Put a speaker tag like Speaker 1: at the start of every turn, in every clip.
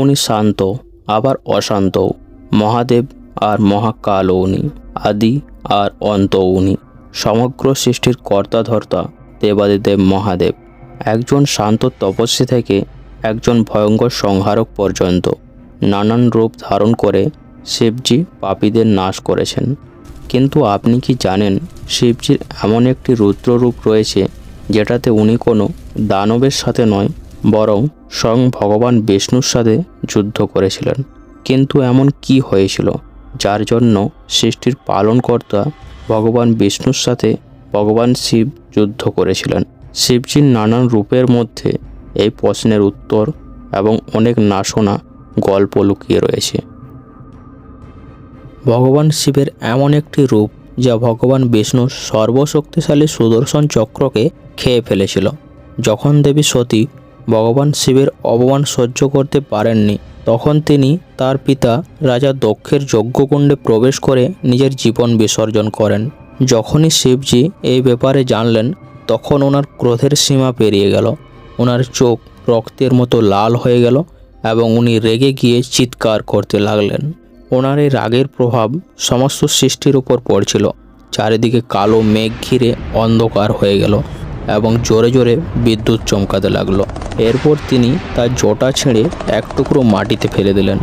Speaker 1: উনি শান্ত, আবার অশান্ত। মহাদেব আর মহাকালও উনি, আদি আর অন্ত উনি। সমগ্র সৃষ্টির কর্তাধর্তা দেবাদিদেব মহাদেব। একজন শান্ত তপস্বী থেকে একজন ভয়ঙ্কর সংহারক পর্যন্ত নানান রূপ ধারণ করে শিবজি পাপীদের নাশ করেছেন। কিন্তু আপনি কি জানেন, শিবজির এমন একটি রুদ্ররূপ রয়েছে যেটাতে উনি কোনো দানবের সাথে নয় বরং স্বয়ং ভগবান বিষ্ণুর সাথে যুদ্ধ করেছিলেন। কিন্তু এমন কি হয়েছিল? যার জন্য সৃষ্টির পালনকর্তা ভগবান বিষ্ণুর সাথে ভগবান শিব যুদ্ধ করেছিলেন। শিবজির নানান রূপের মধ্যে এই প্রশ্নের উত্তর এবং অনেক নাশনা গল্প লুকিয়ে রয়েছে। ভগবান শিবের এমন একটি রূপ যা ভগবান বিষ্ণুর সর্বশক্তিশালী সুদর্শন চক্রকে খেয়ে ফেলেছিল। যখন দেবী সতী ভগবান শিবের অপমান সহ্য করতে পারেননি। তখন তিনি তার পিতা রাজা দক্ষের যজ্ঞকুণ্ডে প্রবেশ করে নিজের জীবন বিসর্জন করেন। যখনই শিবজি এই ব্যাপারে জানলেন, তখন ওনার ক্রোধের সীমা পেরিয়ে গেল। ওনার চোখ রক্তের মতো লাল হয়ে গেল এবং উনি রেগে গিয়ে চিৎকার করতে লাগলেন। ওনার এই রাগের প্রভাব সমস্ত সৃষ্টির উপর পড়ছিল। চারিদিকে কালো মেঘ ঘিরে অন্ধকার হয়ে গেল। এবং জোরে জোরে বিদ্যুৎ চমকাতে লাগল। এরপর তিনি তার জটা ছেড়ে এক টুকরো মাটিতে ফেলে দিলেন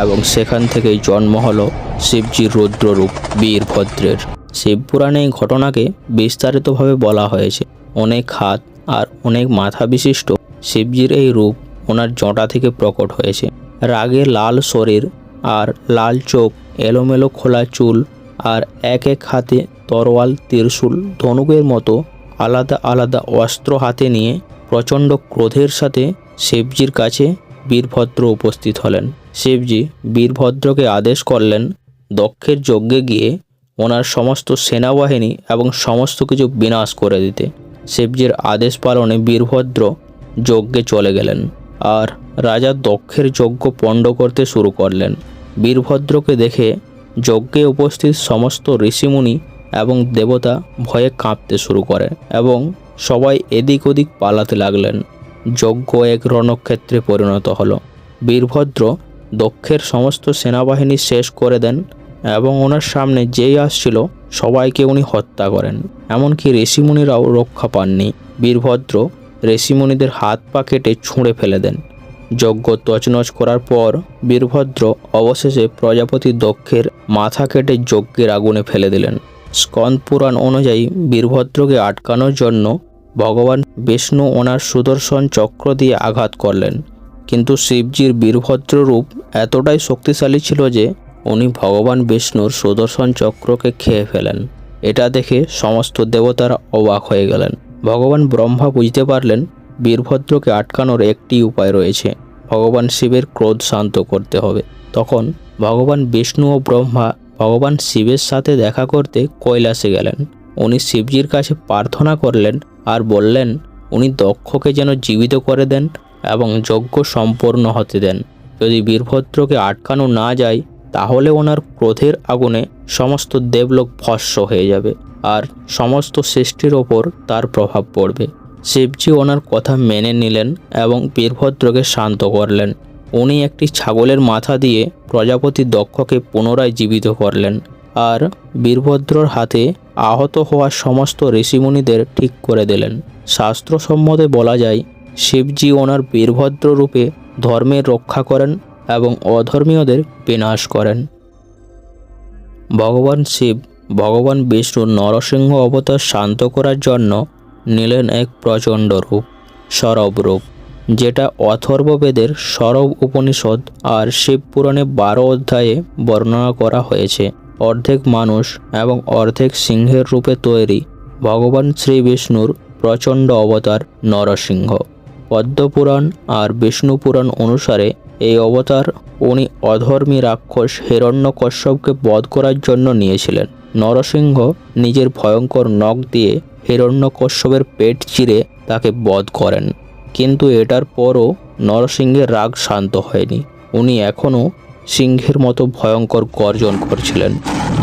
Speaker 1: এবং সেখান থেকেই জন্ম হলো শিবজির রুদ্ররূপ বীরভদ্রের। শিবপুরাণে এই ঘটনাকে বিস্তারিতভাবে বলা হয়েছে। অনেক হাত আর অনেক মাথা বিশিষ্ট শিবজির এই রূপ ওনার জটা থেকে প্রকট হয়েছে। রাগে লাল শরীর আর লাল চোখ, এলোমেলো খোলা চুল আর এক এক হাতে তরোয়াল, ত্রিশূল, ধনুকের মতো আলাদা আলাদা অস্ত্র হাতে নিয়ে প্রচণ্ড ক্রোধের সাথে শিবজির কাছে বীরভদ্র উপস্থিত হলেন। শিবজি বীরভদ্রকে আদেশ করলেন, দক্ষের যজ্ঞে গিয়ে ওনার সমস্ত সেনাবাহিনী এবং সমস্ত কিছু বিনাশ করে দিতে। শিবজির আদেশ পালনে বীরভদ্র যজ্ঞে চলে গেলেন আর রাজা দক্ষের যজ্ঞ পণ্ড করতে শুরু করলেন। বীরভদ্রকে দেখে যজ্ঞে উপস্থিত সমস্ত ঋষিমুনি এবং দেবতা ভয়ে কাঁপতে শুরু করে এবং সবাই এদিক ওদিক পালাতে লাগলেন। যজ্ঞ এক রণক্ষেত্রে পরিণত হলো। বীরভদ্র দক্ষের সমস্ত সেনাবাহিনী শেষ করে দেন এবং ওনার সামনে যেই আসছিল, সবাইকে উনি হত্যা করেন। এমনকি ঋষিমুনিরাও রক্ষা পাননি। বীরভদ্র ঋষিমুনিদের হাত পা কেটে ছুঁড়ে ফেলে দেন। যজ্ঞ তছনছ করার পর বীরভদ্র অবশেষে প্রজাপতি দক্ষের মাথা কেটে যজ্ঞের আগুনে ফেলে দিলেন। স্কন্দ পুরাণ অনুযায়ী বীরভদ্রকে আটকানোর জন্য ভগবান বিষ্ণু ওনার সুদর্শন চক্র দিয়ে আঘাত করলেন। কিন্তু শিবজির বীরভদ্র রূপ এতটাই শক্তিশালী ছিল যে উনি ভগবান বিষ্ণুর সুদর্শন চক্রকে খেয়ে ফেলেন। এটা দেখে সমস্ত দেবতারা অবাক হয়ে গেলেন। ভগবান ব্রহ্মা বুঝতে পারলেন বীরভদ্রকে আটকানোর একটি উপায় রয়েছে। ভগবান শিবের ক্রোধ শান্ত করতে হবে। তখন ভগবান বিষ্ণু ও ব্রহ্মা ভগবান শিবের সাথে দেখা করতে কৈলাসে গেলেন। উনি শিবজির কাছে প্রার্থনা করলেন আর বললেন, উনি দক্ষকে যেন জীবিত করে দেন এবং যজ্ঞ সম্পূর্ণ হতে দেন। যদি বীরভদ্রকে আটকানো না যায়, তাহলে ওনার ক্রোধের আগুনে সমস্ত দেবলোক ভস্য হয়ে যাবে আর সমস্ত সৃষ্টির ওপর তার প্রভাব পড়বে। শিবজি ওনার কথা মেনে নিলেন এবং বীরভদ্রকে শান্ত করলেন। উনি একটি ছাগলের মাথা দিয়ে প্রজাপতি দক্ষকে পুনরায় জীবিত করলেন আর বীরভদ্রর হাতে আহত হওয়া সমস্ত ঋষিমুনিদের ঠিক করে দিলেন। শাস্ত্রসম্মতে বলা যায়, শিবজি ওনার বীরভদ্র রূপে ধর্মের রক্ষা করেন এবং অধর্মীয়দের বিনাশ করেন। ভগবান শিব, ভগবান বিষ্ণুর নরসিংহ অবতার শান্ত করার জন্য নিলেন এক প্রচণ্ড রূপ, সরব রূপ। যেটা অথর্ববেদের সরব উপনিষদ আর শিব পুরাণে বারো অধ্যায়ে বর্ণনা করা হয়েছে। অর্ধেক মানুষ এবং অর্ধেক সিংহের রূপে তৈরি ভগবান শ্রী বিষ্ণুর প্রচণ্ড অবতার নরসিংহ। পদ্মপুরাণ আর বিষ্ণু পুরাণ অনুসারে এই অবতার উনি অধর্মী রাক্ষস হিরণ্যকশ্যপকে বধ করার জন্য নিয়েছিলেন। নরসিংহ নিজের ভয়ঙ্কর নখ দিয়ে হিরণ্যকশ্যপের পেট চিরে তাকে বধ করেন। কিন্তু এটার পরও নরসিংহের রাগ শান্ত হয়নি। উনি এখনও সিংহের মতো ভয়ঙ্কর গর্জন করছিলেন,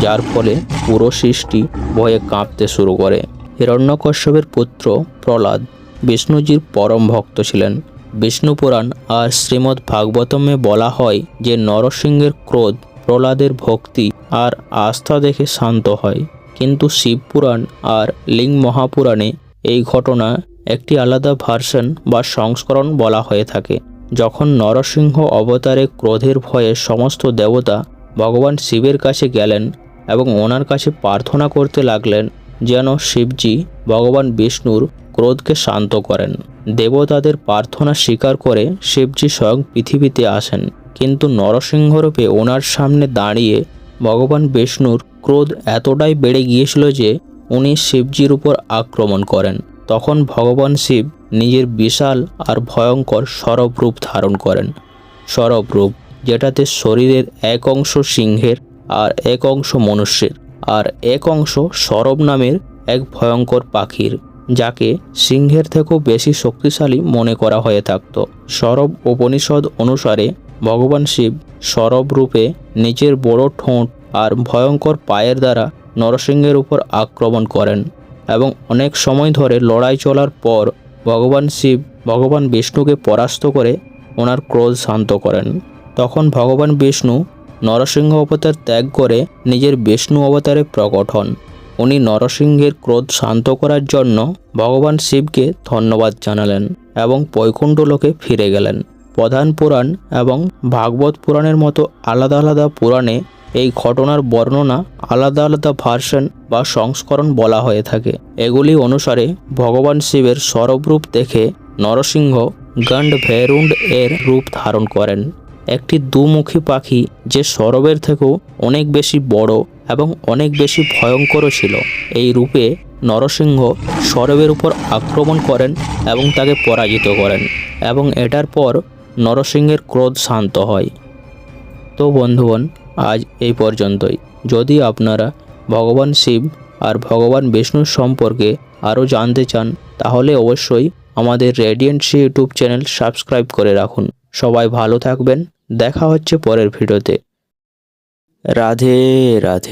Speaker 1: যার ফলে পুরো সৃষ্টি ভয়ে কাঁপতে শুরু করে। হিরণ্যকশ্যপের পুত্র প্রহ্লাদ বিষ্ণুজির পরম ভক্ত ছিলেন। বিষ্ণু পুরাণ আর শ্রীমদ্ ভাগবতমে বলা হয় যে নরসিংহের ক্রোধ প্রহ্লাদের ভক্তি আর আস্থা দেখে শান্ত হয়। কিন্তু শিবপুরাণ আর লিঙ্গ মহাপুরাণে এই ঘটনা একটি আলাদা ভার্সন বা সংস্করণ বলা হয়ে থাকে, যখন নরসিংহ অবতারে ক্রোধের ভয়ে সমস্ত দেবতা ভগবান শিবের কাছে গেলেন এবং ওনার কাছে প্রার্থনা করতে লাগলেন যেন শিবজি ভগবান বিষ্ণুর ক্রোধকে শান্ত করেন। দেবতাদের প্রার্থনা স্বীকার করে শিবজি স্বয়ং পৃথিবীতে আসেন, কিন্তু নরসিংহরূপে ওনার সামনে দাঁড়িয়ে ভগবান বিষ্ণুর ক্রোধ এতটাই বেড়ে গিয়েছিল যে উনি শিবজির উপর আক্রমণ করেন। তখন ভগবান শিব নিজের বিশাল আর ভয়ঙ্কর সরব রূপ ধারণ করেন। সরব রূপ যেটাতে শরীরের এক অংশ সিংহের আর এক অংশ মনুষ্যের আর এক অংশ সরব নামের এক ভয়ঙ্কর পাখির, যাকে সিংহের থেকেও বেশি শক্তিশালী মনে করা হয়ে থাকত। সরব উপনিষদ অনুসারে ভগবান শিব সরব রূপে নিজের বড় ঠোঁট আর ভয়ঙ্কর পায়ের দ্বারা নরসিংহের উপর আক্রমণ করেন। এবং অনেক সময় ধরে লড়াই চলার পর ভগবান শিব, ভগবান বিষ্ণুকে পরাস্ত করে ওনার ক্রোধ শান্ত করেন। তখন ভগবান বিষ্ণু নরসিংহ অবতার ত্যাগ করে নিজের বিষ্ণু অবতারে প্রকট হন। উনি নরসিংহের ক্রোধ শান্ত করার জন্য ভগবান শিবকে ধন্যবাদ জানালেন এবং বৈকুণ্ঠ লোকে ফিরে গেলেন। প্রধান পুরাণ এবং ভাগবত পুরাণের মতো আলাদা আলাদা পুরাণে এই ঘটনার বর্ণনা আলাদা আলাদা ভার্সন বা সংস্করণ বলা হয়ে থাকে। এগুলি অনুসারে ভগবান শিবের সরবরূপ দেখে নরসিংহ গণ্ড ভেরুণ্ড এর রূপ ধারণ করেন। একটি দুমুখী পাখি যে সরবের থেকেও অনেক বেশি বড় এবং অনেক বেশি ভয়ঙ্কর ছিল। এই রূপে নরসিংহ সরবের উপর আক্রমণ করেন এবং তাকে পরাজিত করেন এবং এটার পর নরসিংহের ক্রোধ শান্ত হয়। তো বন্ধুগণ আজ এই পর্যন্তই। যদি আপনারা ভগবান শিব আর ভগবান বিষ্ণুর সম্পর্কে আরও জানতে চান, তাহলে অবশ্যই আমাদের radiant C YouTube channel subscribe করে রাখুন। সবাই ভালো থাকবেন। দেখা হচ্ছে পরের ভিডিওতে। রাধে রাধে।